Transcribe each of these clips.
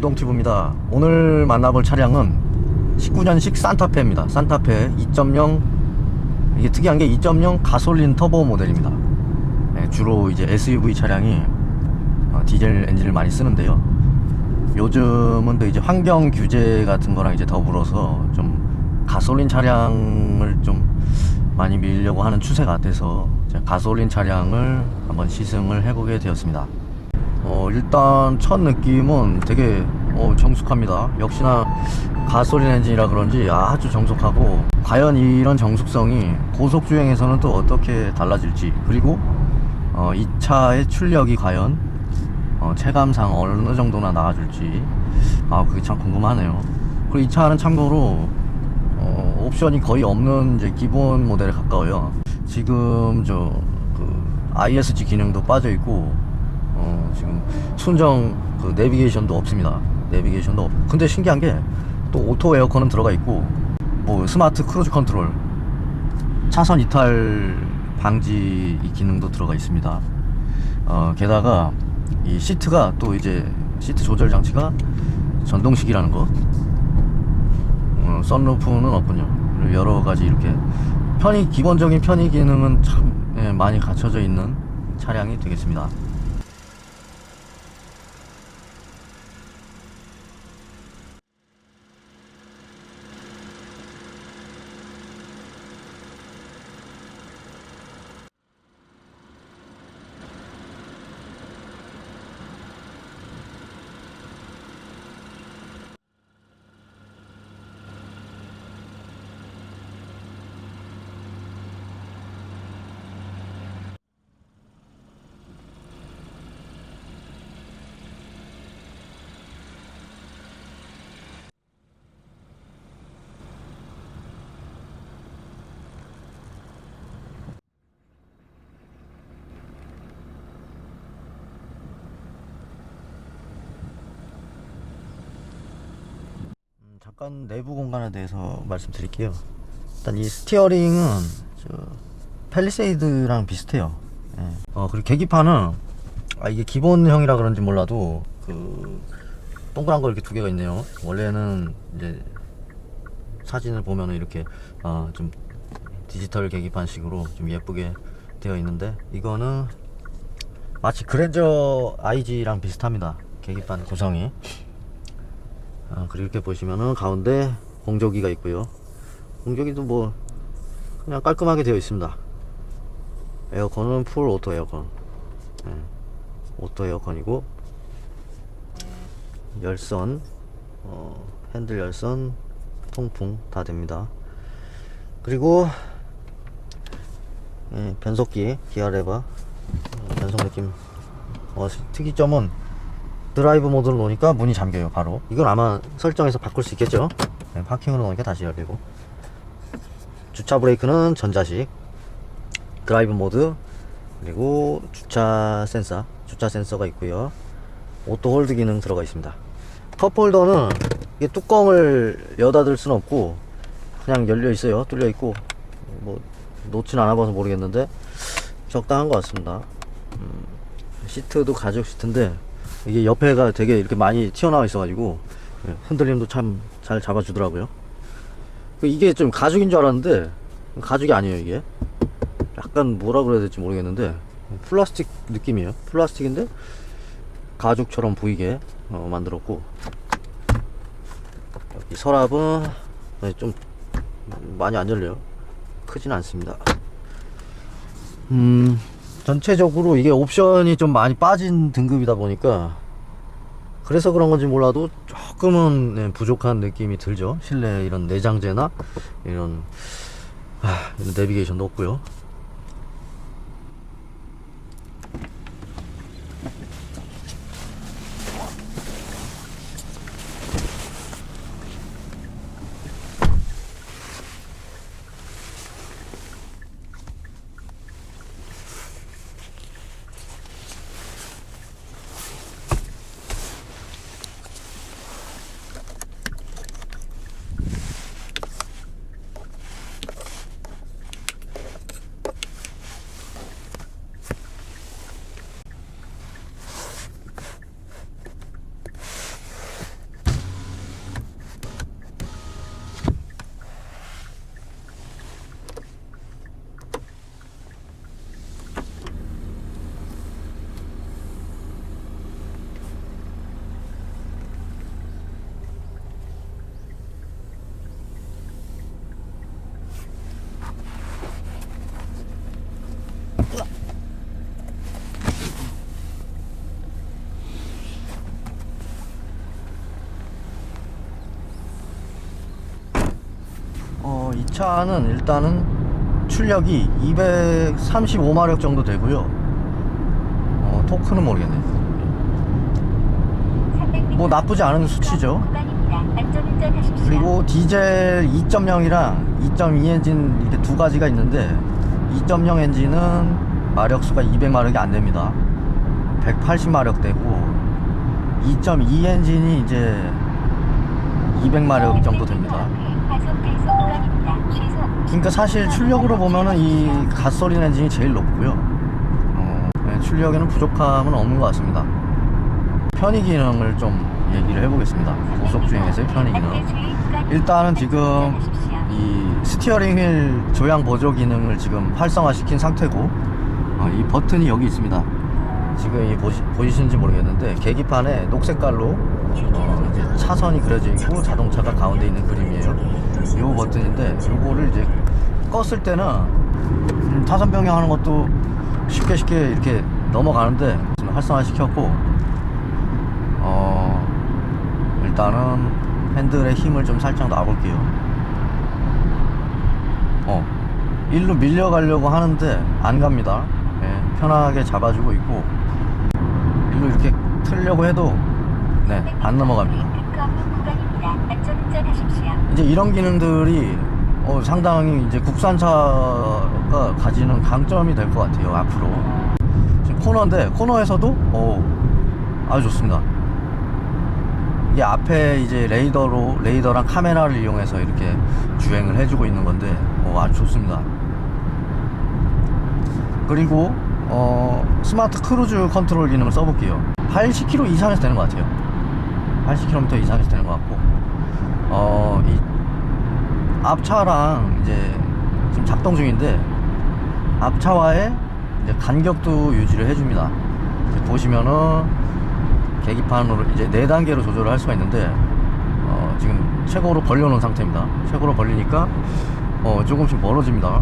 안녕하세요 오동튜브입니다. 오늘 만나볼 차량은 19년식 산타페입니다. 산타페 2.0 이게 특이한 게 2.0 가솔린 터보 모델입니다. 네, 주로 이제 SUV 차량이 어, 디젤 엔진을 많이 쓰는데요. 요즘은 또 이제 환경 규제 같은 거랑 이제 더불어서 좀 가솔린 차량을 좀 많이 밀려고 하는 추세가 돼서 가솔린 차량을 한번 시승을 해보게 되었습니다 어, 일단 첫 느낌은 되게 어, 정숙합니다. 역시나 가솔린 엔진이라 그런지 아주 정숙하고 과연 이런 정숙성이 고속 주행에서는 또 어떻게 달라질지 그리고 어, 이 차의 출력이 과연 어, 체감상 어느 정도나 나와줄지 아 그게 참 궁금하네요. 그리고 이 차는 참고로 어, 옵션이 거의 없는 이제 기본 모델에 가까워요. 지금 저 그 ISG 기능도 빠져 있고 어, 지금 순정 그 내비게이션도 없습니다. 내비게이션도 없. 근데 신기한 게 또 오토 에어컨은 들어가 있고 뭐 스마트 크루즈 컨트롤 차선 이탈 방지 이 기능도 들어가 있습니다. 어, 게다가 이 시트가 또 이제 시트 조절 장치가 전동식이라는 거. 어, 썬루프는 없군요. 여러 가지 이렇게 편의 기본적인 편의 기능은 참 예, 많이 갖춰져 있는 차량이 되겠습니다. 음, 잠깐 내부 공간에 대해서 말씀드릴게요. 일단 이 스티어링은 저 팰리세이드랑 비슷해요. 예. 어 그리고 계기판은 아 이게 기본형이라 그런지 몰라도 그 동그란 거 이렇게 두 개가 있네요. 원래는 이제 사진을 보면은 이렇게 어, 좀 디지털 계기판식으로 좀 예쁘게 되어 있는데 이거는 마치 그랜저 IG랑 비슷합니다. 계기판 구성이. 아, 그리고 이렇게 보시면은 가운데 공조기가 있고요. 공조기도 뭐 그냥 깔끔하게 되어 있습니다. 에어컨은 풀 오토 에어컨. 예, 오토 에어컨이고 열선, 어, 핸들 열선, 통풍 다 됩니다. 그리고 예, 변속기, 기아 레버, 어, 변속 느낌. 어, 특이점은 드라이브 모드로 놓으니까 문이 잠겨요 바로. 이건 아마 설정해서 바꿀 수 있겠죠? 네, 파킹으로 놓으니까 다시 열리고. 주차 브레이크는 전자식 드라이브 모드 그리고 주차 센서 주차 센서가 있고요. 오토 홀드 기능 들어가 있습니다. 컵 홀더는 이게 뚜껑을 여닫을 수는 없고 그냥 열려 있어요. 뚫려 있고. 뭐 놓진 않아 봐서 모르겠는데 적당한 것 같습니다. 음, 시트도 가죽 시트인데 이게 옆에가 되게 이렇게 많이 튀어나와 있어가지고 예, 흔들림도 참 잘 잡아주더라고요. 그 이게 좀 가죽인 줄 알았는데 가죽이 아니에요 이게. 약간 뭐라 그래야 될지 모르겠는데 플라스틱 느낌이에요. 플라스틱인데 가죽처럼 보이게 어, 만들었고 여기 서랍은 네, 좀 많이 안 열려요. 크진 않습니다. 음. 전체적으로 이게 옵션이 좀 많이 빠진 등급이다 보니까 그래서 그런 건지 몰라도 조금은 네, 부족한 느낌이 들죠. 실내 이런 내장재나 이런, 아, 내비게이션도 없고요 차는 일단은 출력이 235마력 정도 되고요. 어, 토크는 모르겠네. 뭐 나쁘지 않은 수치죠. 그리고 디젤 2.0이랑 2.2 엔진 이렇게 두 가지가 있는데 2.0 엔진은 마력수가 200마력이 안 됩니다. 180마력 되고 2.2 엔진이 이제 200마력 정도 됩니다. 그러니까 사실 출력으로 보면은 이 가솔린 엔진이 제일 높고요. 어, 네, 출력에는 부족함은 없는 것 같습니다. 편의 기능을 좀 얘기를 해보겠습니다. 고속 주행에서의 편의 기능. 일단은 지금 이 스티어링 휠 조향 보조 기능을 지금 활성화시킨 상태고 어, 이 버튼이 여기 있습니다. 지금 이 보시, 보이시는지 모르겠는데 계기판에 녹색깔로 어, 차선이 그려져 있고 자동차가 가운데 있는 그림이에요. 이 버튼인데 요거를 이제 껐을 때는 음, 타선 변경하는 것도 쉽게 쉽게 이렇게 넘어가는데 지금 활성화 시켰고 어 일단은 핸들의 힘을 좀 살짝 놔볼게요. 어 일로 밀려가려고 하는데 안 갑니다. 예, 편하게 잡아주고 있고 일로 이렇게 틀려고 해도 네안 넘어갑니다. 이제 이런 기능들이 어, 상당히 이제 국산차가 가지는 강점이 될 것 같아요 앞으로. 지금 코너인데 코너에서도 어, 아주 좋습니다. 이게 앞에 이제 레이더로 레이더랑 카메라를 이용해서 이렇게 주행을 해주고 있는 건데 어, 아주 좋습니다. 그리고 어, 스마트 크루즈 컨트롤 기능을 써볼게요. 80km 이상에서 되는 것 같아요. 80km 이상에서 되는 것 같고 앞차랑 이제 지금 작동 중인데 앞차와의 이제 간격도 유지를 해줍니다. 보시면은 계기판으로 이제 네 단계로 조절을 할 수가 있는데 어, 지금 최고로 벌려놓은 상태입니다. 최고로 벌리니까 어, 조금씩 멀어집니다.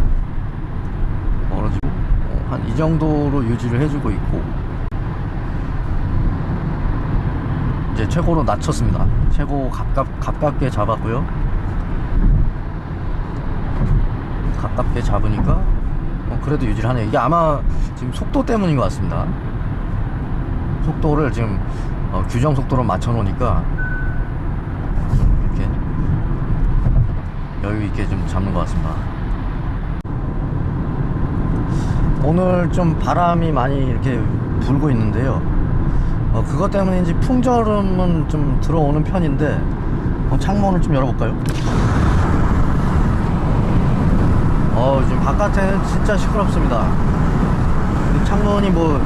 멀어지고 어, 한이 정도로 유지를 해주고 있고 이제 최고로 낮췄습니다. 최고 가깝, 가깝게 잡았고요. 가깝게 잡으니까 어, 그래도 유지를 하네요. 이게 아마 지금 속도 때문인 것 같습니다. 속도를 지금 어, 규정 속도로 맞춰 놓으니까 이렇게 여유 있게 좀 잡는 것 같습니다. 오늘 좀 바람이 많이 이렇게 불고 있는데요. 어, 그것 때문인지 풍절음은 좀 들어오는 편인데 어, 창문을 좀 열어볼까요? 어, 지금 바깥에는 진짜 시끄럽습니다. 이 창문이 뭐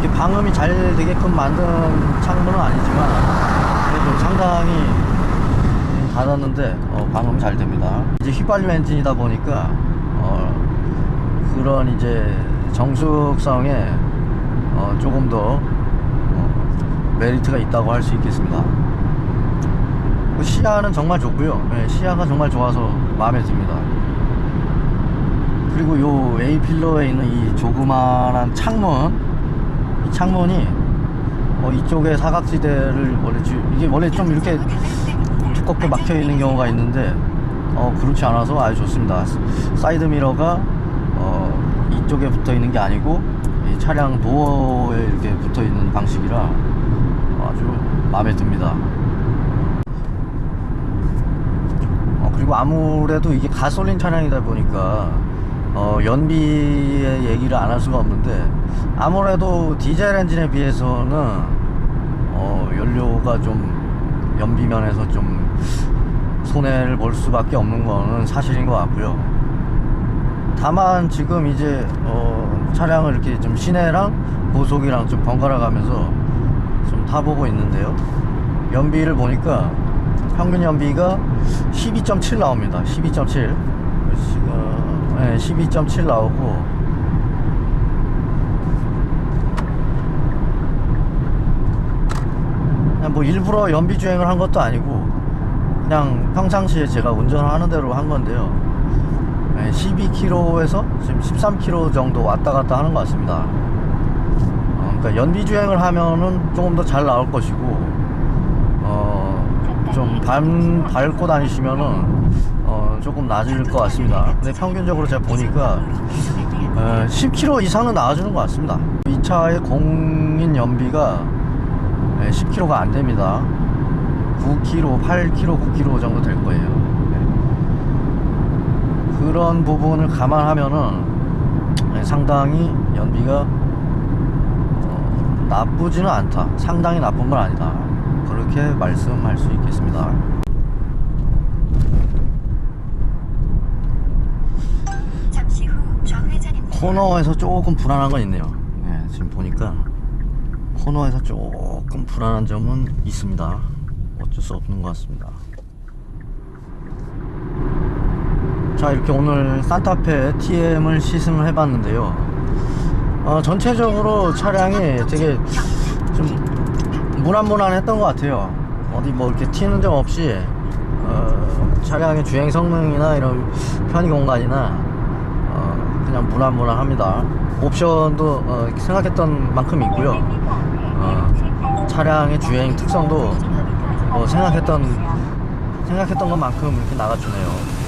이렇게 방음이 잘 되게끔 만든 창문은 아니지만 그래도 상당히 닫았는데 어, 방음 잘 됩니다. 이제 휘발유 엔진이다 보니까 어, 그런 이제 정숙성에 어, 조금 더 어, 메리트가 있다고 할 수 있겠습니다. 그 시야는 정말 좋고요. 네, 시야가 정말 좋아서 마음에 듭니다. 그리고 요 A 필러에 있는 이 조그만한 창문, 이 창문이 어, 이쪽에 사각지대를 원래 주, 이게 원래 좀 이렇게 두껍게 막혀 있는 경우가 있는데 어, 그렇지 않아서 아주 좋습니다. 사이드 미러가 어, 이쪽에 붙어 있는 게 아니고 이 차량 도어에 이렇게 붙어 있는 방식이라 아주 마음에 듭니다. 어, 그리고 아무래도 이게 가솔린 차량이다 보니까 어, 연비의 얘기를 안 할 수가 없는데 아무래도 디젤 엔진에 비해서는 어, 연료가 좀 연비 면에서 좀 손해를 볼 수밖에 없는 거는 사실인 것 같고요. 다만 지금 이제 어, 차량을 이렇게 좀 시내랑 고속이랑 좀 번갈아 가면서 좀 타보고 있는데요. 연비를 보니까 평균 연비가 12.7 나옵니다. 12.7. 지금 네, 12.7 나오고 그냥 뭐 일부러 연비 주행을 한 것도 아니고 그냥 평상시에 제가 운전을 하는 대로 한 건데요. 12km에서 지금 13km 정도 왔다 갔다 하는 것 같습니다. 어, 그러니까 연비 주행을 하면은 조금 더 잘 나올 것이고 어, 좀 밟, 밟고 다니시면은 어, 조금 낮을 것 같습니다. 근데 평균적으로 제가 보니까 어, 10km 이상은 나와주는 것 같습니다. 이 차의 공인 연비가 10km가 안 됩니다. 9km, 8km, 9km 정도 될 거예요. 네. 그런 부분을 감안하면은 네, 상당히 연비가 어, 나쁘지는 않다. 상당히 나쁜 건 아니다. 그렇게 말씀할 수 있겠습니다. 잠시 후 좌회전입니다. 코너에서 조금 불안한 건 있네요. 네, 지금 보니까 코너에서 조금 불안한 점은 있습니다. 어쩔 수 없는 것 같습니다. 자, 이렇게 오늘 산타페 TM을 시승을 해봤는데요. 어, 전체적으로 차량이 되게 좀 무난무난했던 것 같아요. 어디 뭐 이렇게 튀는 점 없이 어, 차량의 주행 성능이나 이런 편의 공간이나 어, 그냥 무난무난합니다. 옵션도 어, 생각했던 만큼 있고요. 어, 차량의 주행 특성도 어, 생각했던 생각했던 것만큼 이렇게 나가주네요.